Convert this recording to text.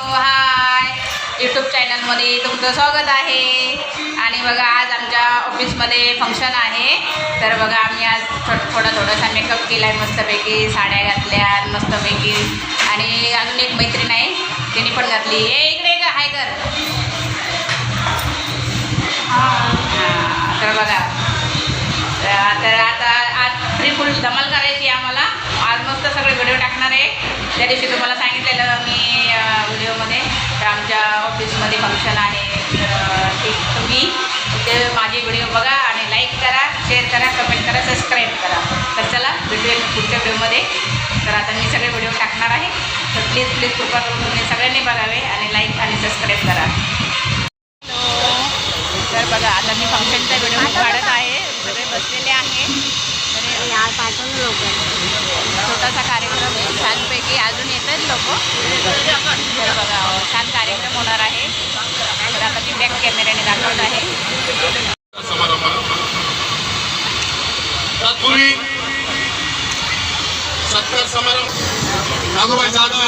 हाय. YouTube चॅनलमध्ये तुमचं स्वागत आहे. आणि बघा आज आमच्या ऑफिसमध्ये फंक्शन आहे. तर बघा आम्ही आज थोडं थोडा थोडासा मेकअप केला आहे मस्तपैकी साड्या घातल्या मस्तपैकी. आणि अजून एक मैत्रीण आहे तिने पण घातली. हे इकडे का हाय कर. हां तर बघा. तर आता आज फ्री धमाल करायची आहे आम्हाला. आज मस्त सगळे व्हिडिओ टाकणार आहे. त्या दिवशी तुम्हाला सांगितलेलं मी तर आमच्या ऑफिसमध्ये फंक्शन आहे. ते तुम्ही ते माझे व्हिडिओ बघा आणि लाईक करा शेअर करा कमेंट करा सबस्क्राईब करा. तर चला भेटूया मी पुढच्या व्हिडिओमध्ये. तर आता मी सगळे व्हिडिओ टाकणार आहे. तर प्लीज प्लीज कृपा करून तुम्ही सगळ्यांनी बघावे आणि लाईक आणि सबस्क्राईब करा. तर बघा आता मी फंक्शनचा व्हिडिओ काढत आहे. सगळे बसलेले आहे तर छोटासा कार्यक्रम आहे छानपैकी अजून येत आहेत लोक तर बघा छान कार्यक्रम होणार आहे तर आता मी बॅक कॅमेऱ्याने दाखवत आहे. समारंभ तत्पूर्वी सत्कार समारंभ. नागोबाई जाधव